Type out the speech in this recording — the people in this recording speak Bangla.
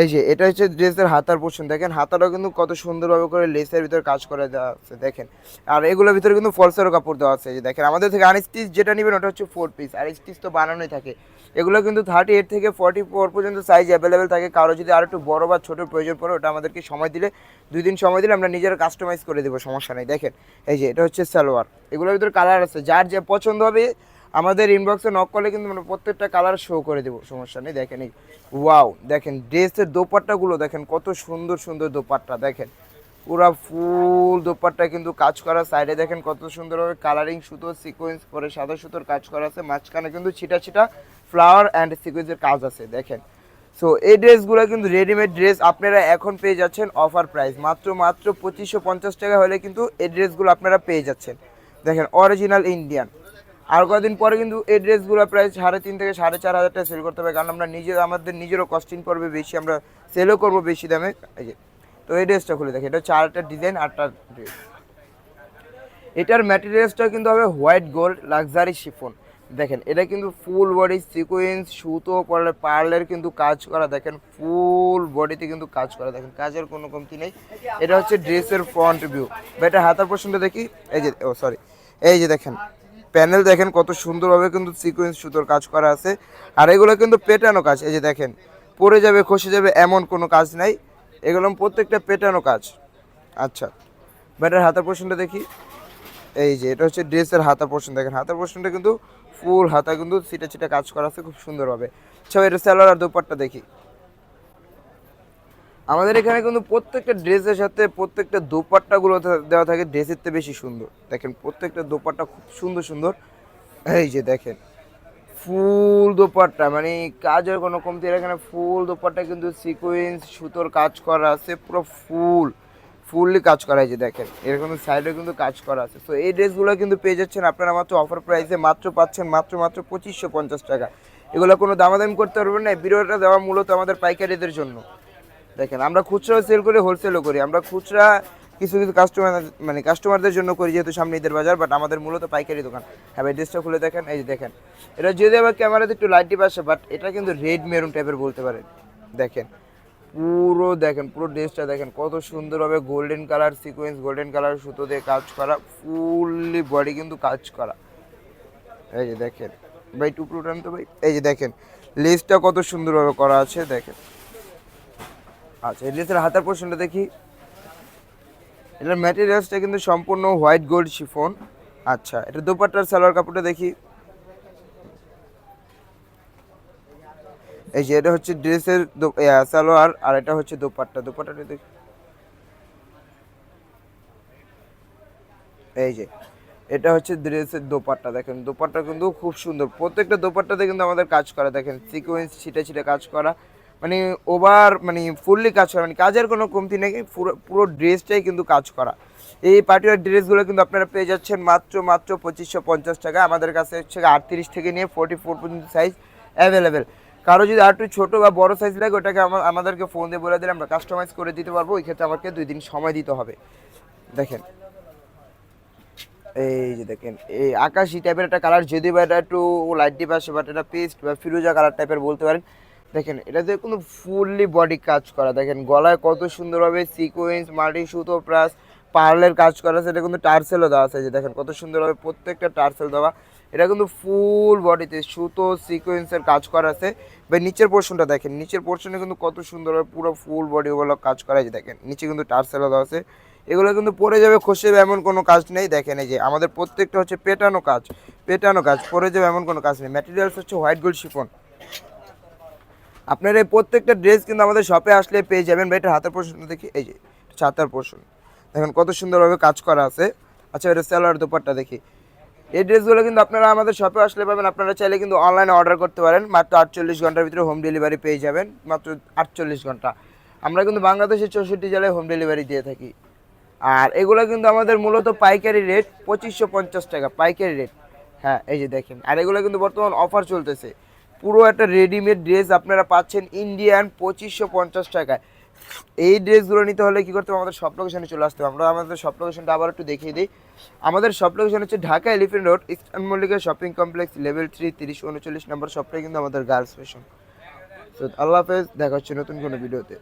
এই যে, এটা হচ্ছে ড্রেসের হাতার পোর্শন দেখেন, হাতাটাও কিন্তু কত সুন্দরভাবে করে লেসের ভিতরে কাজ করে দেওয়া আছে, দেখেন। আর এগুলোর ভিতরে কিন্তু ফলসেরও কাপড় দেওয়া আছে যে দেখেন। আমাদের থেকে আনস্টিচ যেটা নেবেন, ওটা হচ্ছে ফোর পিস আর স্টিচ তো বানানোই থাকে। এগুলো কিন্তু থার্টি এইট থেকে ফর্টি ফোর পর্যন্ত সাইজ অ্যাভেলেবেল থাকে। কারও যদি আর একটু বড় বা ছোটোর প্রয়োজন পড়ে, ওটা আমাদেরকে সময় দিলে, দুই দিন সময় দিলে আমরা নিজেরা কাস্টমাইজ করে দেবো, সমস্যা নেই। দেখেন, এই যে, এটা হচ্ছে সালোয়ার। এগুলোর ভিতরে কালার আছে, যার যে পছন্দ হবে আমাদের ইনবক্সে নক করলে কিন্তু মানে প্রত্যেকটা কালার শো করে দেবো, সমস্যা নেই। দেখেন এই ওয়াও দেখেন ড্রেসের দোপাট্টাগুলো দেখেন, কত সুন্দর সুন্দর দোপাট্টা, দেখেন। পুরা ফুল দোপাট্টা কিন্তু কাজ করা সাইডে দেখেন কত সুন্দরভাবে কালারিং সুতো সিকোয়েন্স করে সাদা সুতোর কাজ করা আছে, মাঝখানে কিন্তু ছিটা ছিটা ফ্লাওয়ার অ্যান্ড সিকোয়েন্সের কাজ আছে, দেখেন। সো এই ড্রেসগুলো কিন্তু রেডিমেড ড্রেস আপনারা এখন পেয়ে যাচ্ছেন অফার প্রাইস মাত্র মাত্র পঁচিশশো পঞ্চাশ টাকা হলে কিন্তু এই ড্রেসগুলো আপনারা পেয়ে যাচ্ছেন। দেখেন অরিজিনাল ইন্ডিয়ান আর কদিন পরে কিন্তু এই ড্রেসগুলো প্রায় সাড়ে তিন থেকে সাড়ে চার হাজার টাকা সেল করতে হবে, কারণ আমরা নিজে, আমাদের নিজেরও কস্টিং পড়বে বেশি, আমরা সেলও করব বেশি দামে। এই যে, তো এই ড্রেসটা খুলে দেখি, এটা আরেকটা ডিজাইন আটটা ড্রেস এটার ম্যাটেরিয়ালসটা কিন্তু হবে হোয়াইট গোল্ড লাক্সারি শিফন দেখেন, এটা কিন্তু ফুল বডি সিকোয়েন্স সুতো পড়লে পার্লের কিন্তু কাজ করা, দেখেন ফুল বডিতে কিন্তু কাজ করা, দেখেন, কাজের কোনো কমতি নেই। এটা হচ্ছে ড্রেসের ফ্রন্ট ভিউ বা এটা হাতার পোর্শনটা দেখি, এই যে, ও সরি এই যে দেখেন প্যানেল দেখেন কত সুন্দরভাবে কিন্তু সিকোয়েন্স সুতোর কাজ করা আছে। আর এগুলো কিন্তু পেটানো কাজ, এই যে দেখেন, পড়ে যাবে, খসে যাবে এমন কোনো কাজ নাই। এগুলো প্রত্যেকটা পেটানো কাজ। আচ্ছা ব্যাটার হাতার পোর্শনটা দেখি। এই যে, এটা হচ্ছে ড্রেসের হাতা পোর্শন দেখেন, হাতার পোর্শনটা কিন্তু ফুল হাতা, কিন্তু সিটা ছিটা কাজ করা আছে খুব সুন্দরভাবে। আচ্ছা এটা স্যালোয়ার আর দুপাট্টা দেখি। আমাদের এখানে কিন্তু প্রত্যেকটা ড্রেসের সাথে প্রত্যেকটা দোপাট্টাগুলো দেওয়া থাকে। ড্রেসের থেকে বেশি সুন্দর। দেখেন, প্রত্যেকটা দোপাট্টা খুব সুন্দর সুন্দর। এই যে দেখেন, ফুল দোপাট্টা মানে কাজের কোনো কমতি এখানে ফুল দোপাট্টা কিন্তু সিকোয়েন্স সুতোর কাজ করা আছে, পুরো ফুল, ফুললি কাজ করা হয়েছে দেখেন, এরকম সাইডে কিন্তু কাজ করা আছে। তো এই ড্রেসগুলো কিন্তু পেয়ে যাচ্ছেন আপনারা মাত্র অফার প্রাইসে মাত্র পাচ্ছেন মাত্র মাত্র পঁচিশশো পঞ্চাশ টাকা। এগুলো কোনো দামাদামি করতে পারবেন না। বিরোধটা দেওয়া মূলত আমাদের পাইকারিদের জন্য। দেখেন, আমরা খুচরাও সেল করি হোলসেলও করি। আমরা খুচরা কিছু কিছু কাস্টমার মানে কাস্টমারদের জন্য করি, যেহেতু সামনে ঈদের বাজার বাট আমাদের মূলত পাইকারি দোকান। হ্যাঁ ভাই ড্রেসটা খুলে দেখেন, এই যে দেখেন। এটা যদি আবার ক্যামেরাতে একটু লাইট ডিপ আসে বাট এটা কিন্তু রেড মেরুন টাইপের বলতে পারেন। দেখেন, পুরো দেখেন, পুরো ড্রেসটা দেখেন, কত সুন্দরভাবে golden colour sequence golden colour সুতো দিয়ে কাজ করা ফুললি বডি কিন্তু কাজ করা। এই যে দেখেন, ভাই টুকরো টান তো ভাই, এই যে দেখেন লেসটা কত সুন্দরভাবে করা আছে, দেখেন। আচ্ছা ড্রেসের হাতার পোর্শনটা দেখি। এটার ম্যাটেরিয়ালসটা কিন্তু সম্পূর্ণ হোয়াইট গোল্ড শিফন আচ্ছা এটা দোপাট্টার সালোয়ার কাপড়টা দেখি। এই যে, এটা হচ্ছে ড্রেসের সালোয়ার, আর এটা হচ্ছে দোপাট্টা। দোপাট্টাটা দেখি। এই যে, এটা হচ্ছে ড্রেসের দোপাট্টা, দেখেন। দোপাট্টা কিন্তু খুব সুন্দর। প্রত্যেকটা দোপাট্টাতে কিন্তু আমাদের কাজ করা, দেখেন সিকোয়েন্স ছিটে ছিটে কাজ করা। মানে ওভার মানে ফুললি কাজ করা মানে কাজের কোনো কমতি নেই, পুরো পুরো ড্রেসটাই কিন্তু কাজ করা। এই পার্টিকুলার ড্রেসগুলো কিন্তু আপনারা পেয়ে যাচ্ছেন মাত্র মাত্র পঁচিশশো পঞ্চাশ টাকা। আমাদের কাছে হচ্ছে আটত্রিশ থেকে নিয়ে ফোর্টি ফোর পর্যন্ত সাইজ অ্যাভেলেবেল কারও যদি আর একটু ছোটো বা বড় সাইজ লাগে, ওটাকে আমা- আমাদেরকে ফোন দিয়ে বলে দিলে আমরা কাস্টমাইজ করে দিতে পারব। ওই ক্ষেত্রে আমাকে দুই দিন সময় দিতে হবে। দেখেন। এই যে দেখেন, এই আকাশি টাইপের একটা কালার যদি বা এটা একটু লাইট ডিপ আসে বাট এটা পেস্ট বা ফিরোজা কালার টাইপের বলতে পারেন দেখেন এটাতে কিন্তু ফুললি বডি কাজ করা। দেখেন, গলায় কত সুন্দরভাবে সিকোয়েন্স মাল্টি সুতো প্লাস পার্লের কাজ করা সেটা কিন্তু টার্সেলও দেওয়া আছে যে দেখেন, কত সুন্দরভাবে প্রত্যেকটা টার্সেল দেওয়া। এটা কিন্তু ফুল বডিতে সুতো সিকোয়েন্সের কাজ করা আছে। বা নিচের পোর্শনটা দেখেন, নিচের পোর্শনে কিন্তু কত সুন্দরভাবে পুরো ফুল বডি ওগুলো কাজ করা আছে, দেখেন, নিচে কিন্তু টার্সেলও দেওয়া আছে। এগুলো কিন্তু পরে যাবে, খসে যাবে, এমন কোনো কাজ নেই। দেখেন, এই যে আমাদের প্রত্যেকটা হচ্ছে পেটানো কাজ পেটানো কাজ পরে যাবে, এমন কোনো কাজ নেই। ম্যাটেরিয়ালস হচ্ছে হোয়াইট গোল্ড শিফন আপনার এই প্রত্যেকটা ড্রেস কিন্তু আমাদের শপে আসলে পেয়ে যাবেন। বা এটা হাতের পোর্শন দেখি। এই যে হচ্ছে পোর্শন দেখেন কত সুন্দরভাবে কাজ করা আছে। আচ্ছা এটা স্যালোয়ার দোপাট্টা দেখি। এই ড্রেসগুলো কিন্তু আপনারা আমাদের শপে আসলে পাবেন। আপনারা চাইলে কিন্তু অনলাইনে অর্ডার করতে পারেন। মাত্র আটচল্লিশ ঘণ্টার ভিতরে হোম ডেলিভারি পেয়ে যাবেন। মাত্র আটচল্লিশ ঘণ্টা। আমরা কিন্তু বাংলাদেশের চৌষট্টি জেলায় হোম ডেলিভারি দিয়ে থাকি। আর এগুলো কিন্তু আমাদের মূলত পাইকারি রেট পঁচিশশো পঞ্চাশ টাকা, পাইকারি রেট হ্যাঁ এই যে দেখেন। আর এগুলো কিন্তু বর্তমান অফার চলতেছে। পুরো একটা রেডিমেড ড্রেস আপনারা পাচ্ছেন ইন্ডিয়ান পঁচিশশো পঞ্চাশ টাকায়। এই ড্রেসগুলো নিতে হলে কী করতে হবে? আমাদের সব লোকেশনে চলে আসতে হবে। আমরা আমাদের সব লোকেশনটা আবার একটু দেখিয়ে দিই। আমাদের সব লোকেশন হচ্ছে ঢাকা এলিফেন্ট রোড ইস্টার্ন মল্লিকের শপিং কমপ্লেক্স লেভেল থ্রি তিরিশ, উনচল্লিশ নম্বর সবটাই কিন্তু আমাদের গার্লস ফ্যাশন তো আল্লাহ হাফেজ, দেখা হচ্ছে নতুন কোনো ভিডিওতে